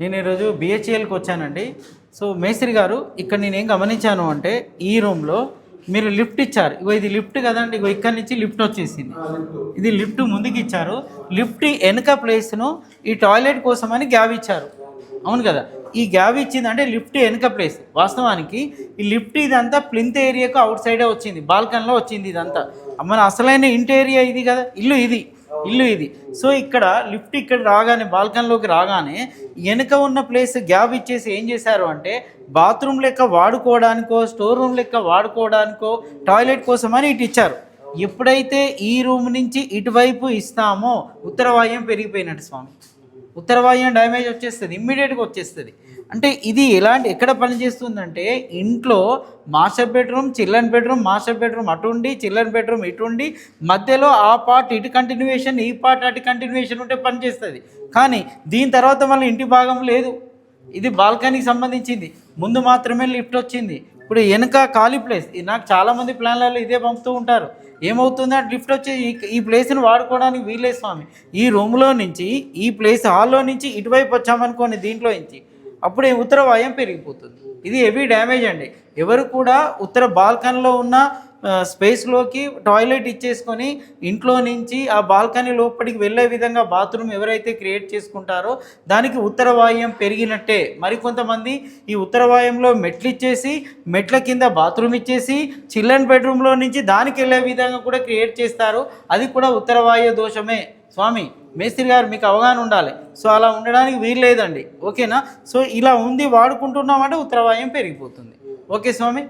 నేను ఈరోజు బిహెచ్ఎల్కి వచ్చానండి. సో మేస్త్రి గారు ఇక్కడ నేను ఏం గమనించాను అంటే ఈ రూమ్లో మీరు లిఫ్ట్ ఇచ్చారు. ఇగో ఇది లిఫ్ట్ కదండి ఇగో ఇక్కడ నుంచి లిఫ్ట్ వచ్చేసింది. ఇది లిఫ్ట్ ముందుకు ఇచ్చారు. లిఫ్ట్ వెనుక ప్లేస్ను ఈ టాయిలెట్ కోసమని గ్యాప్ ఇచ్చారు. అవును కదా? ఈ గ్యాప్ ఇచ్చింది అంటే లిఫ్ట్ వెనుక ప్లేస్ వాస్తవానికి ఈ లిఫ్ట్ ఇదంతా ప్లింత్ ఏరియాకు అవుట్ సైడే వచ్చింది. బాల్కన్లో వచ్చింది ఇదంతా. మన అసలైన ఇంటి ఏరియా ఇది కదా? ఇల్లు ఇది. ఇల్లు ఇది. సో ఇక్కడ లిఫ్ట్ ఇక్కడ రాగానే బాల్కన్లోకి రాగానే వెనుక ఉన్న ప్లేస్ గ్యాప్ ఇచ్చేసి ఏం చేశారు అంటే బాత్రూమ్ లెక్క వాడుకోవడానికో స్టోర్ రూమ్ లెక్క వాడుకోవడానికో టాయిలెట్ కోసమని ఇటు ఇచ్చారు. ఎప్పుడైతే ఈ రూమ్ నుంచి ఇటువైపు ఇస్తామో ఉత్తరవాయం పెరిగిపోయినట్టు స్వామి. ఉత్తరవాయం డ్యామేజ్ వచ్చేస్తుంది ఇమ్మీడియట్గా వచ్చేస్తుంది. అంటే ఇది ఎలాంటి ఎక్కడ పనిచేస్తుందంటే ఇంట్లో master bedroom children bedroom master bedroom అటుండి children bedroom ఇటుండి మధ్యలో ఆ పార్ట్ ఇటు కంటిన్యూషన్ ఈ పార్ట్ అటు కంటిన్యూషన్ ఉంటే పనిచేస్తుంది కానీ దీని తర్వాత మళ్ళీ ఇంటి భాగం లేదు. ఇది బాల్కనీకి సంబంధించింది. ముందు మాత్రమే లిఫ్ట్ వచ్చింది. ఇప్పుడు వెనక ఖాళీ ప్లేస్ నాకు చాలామంది ప్లాన్లలో ఇదే పంపుతూ ఉంటారు. ఏమవుతుందంటే లిఫ్ట్ వచ్చి ఈ- ప్లేస్ని వాడుకోవడానికి వీలే స్వామి. ఈ రూమ్లో నుంచి ఈ ప్లేస్ హాల్లో నుంచి ఇటువైపు వచ్చామనుకోండి దీంట్లో నుంచి అప్పుడు ఉత్తర వాయం పెరిగిపోతుంది. ఇది హెవీ డ్యామేజ్ అండి. ఎవరు కూడా ఉత్తర బాల్కనీలో ఉన్న స్పేస్లోకి టాయిలెట్ ఇచ్చేసుకొని ఇంట్లో నుంచి ఆ బాల్కనీ లోపలికి వెళ్ళే విధంగా బాత్రూమ్ ఎవరైతే క్రియేట్ చేసుకుంటారో దానికి ఉత్తరవాయం పెరిగినట్టే. మరికొంతమంది ఈ ఉత్తరవాయంలో మెట్లు ఇచ్చేసి మెట్ల కింద బాత్రూమ్ ఇచ్చేసి చిల్డ్రన్ బెడ్రూమ్లో నుంచి దానికి వెళ్ళే విధంగా కూడా క్రియేట్ చేస్తారు. అది కూడా ఉత్తరవాయ దోషమే. స్వామి మేస్త్రి గారు మీకు అవగాహన ఉండాలి. సో అలా ఉండడానికి వీలు లేదండి. ఓకేనా? సో ఇలా ఉంది వాడుకుంటున్నామంటే ఉత్తరవాయం పెరిగిపోతుంది. ఓకే స్వామి?